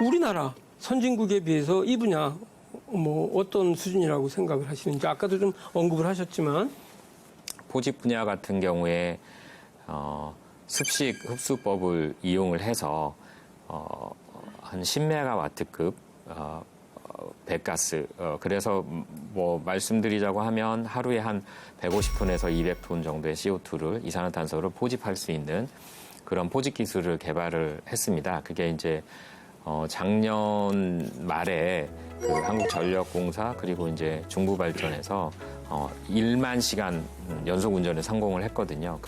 우리나라 선진국에 비해서 이 분야 뭐 어떤 수준이라고 생각을 하시는지 아까도 좀 언급을 하셨지만 포집 분야 같은 경우에 어, 습식 흡수법을 이용을 해서 어, 한 10메가와트급 어, 어, 배가스 어, 그래서 뭐 말씀드리자고 하면 하루에 한 150톤에서 200톤 정도의 CO2를 이산화탄소를 포집할 수 있는 그런 포집 기술을 개발을 했습니다. 그게 이제 어, 작년 말에 그 한국전력공사 그리고 이제 중부발전에서 어, 1만 시간 연속 운전에 성공을 했거든요.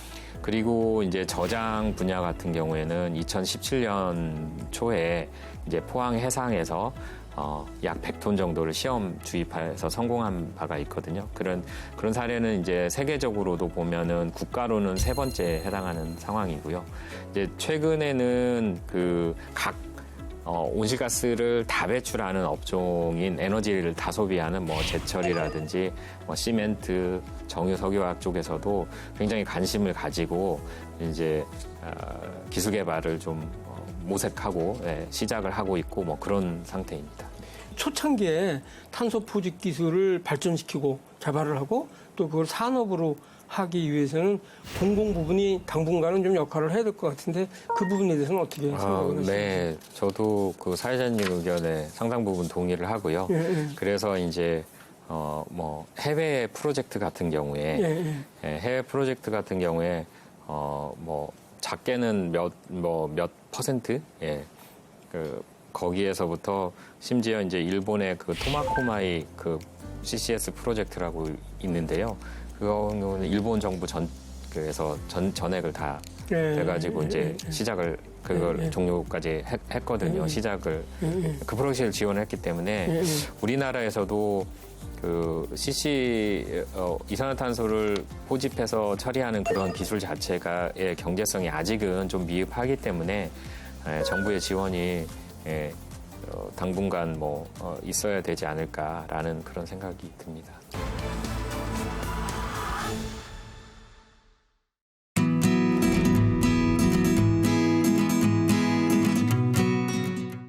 그리고 이제 저장 분야 같은 경우에는 2017년 초에 이제 포항 해상에서 어, 약 100톤 정도를 시험 주입해서 성공한 바가 있거든요. 그런 그런 사례는 이제 세계적으로도 보면은 국가로는 세 번째 해당하는 상황이고요. 이제 최근에는 그각 어, 온실가스를 다 배출하는 업종인 에너지를 다 소비하는 뭐 제철이라든지 뭐 시멘트, 정유 석유화학 쪽에서도 굉장히 관심을 가지고 이제 어, 기술 개발을 좀 어, 모색하고 예, 시작을 하고 있고 뭐 그런 상태입니다. 초창기에 탄소 포집 기술을 발전시키고 개발을 하고 또 그걸 산업으로 하기 위해서는 공공 부분이 당분간은 좀 역할을 해야 될 것 같은데 그 부분에 대해서는 어떻게 아, 생각을 하시는지? 네, 저도 그 사회자님 의견에 상당 부분 동의를 하고요. 예, 예. 그래서 이제 어 뭐 해외 프로젝트 같은 경우에 예, 예. 예, 해외 프로젝트 같은 경우에 어 뭐 작게는 몇 뭐 몇 퍼센트 예. 그 거기에서부터 심지어 이제 일본의 그 토마코마이 그 CCS 프로젝트라고 있는데요. 그거는 일본 정부 전 그래서 전 전액을 다 예, 돼가지고 예, 이제 예, 시작을 그걸 예, 예. 종료까지 했, 했거든요. 예, 시작을 예, 예. 그 프로젝트를 지원했기 때문에 예, 예. 우리나라에서도 그 CC 어, 이산화탄소를 포집해서 처리하는 그런 기술 자체가의 경제성이 아직은 좀 미흡하기 때문에 예, 정부의 지원이 예, 어, 당분간 뭐 어, 있어야 되지 않을까라는 그런 생각이 듭니다.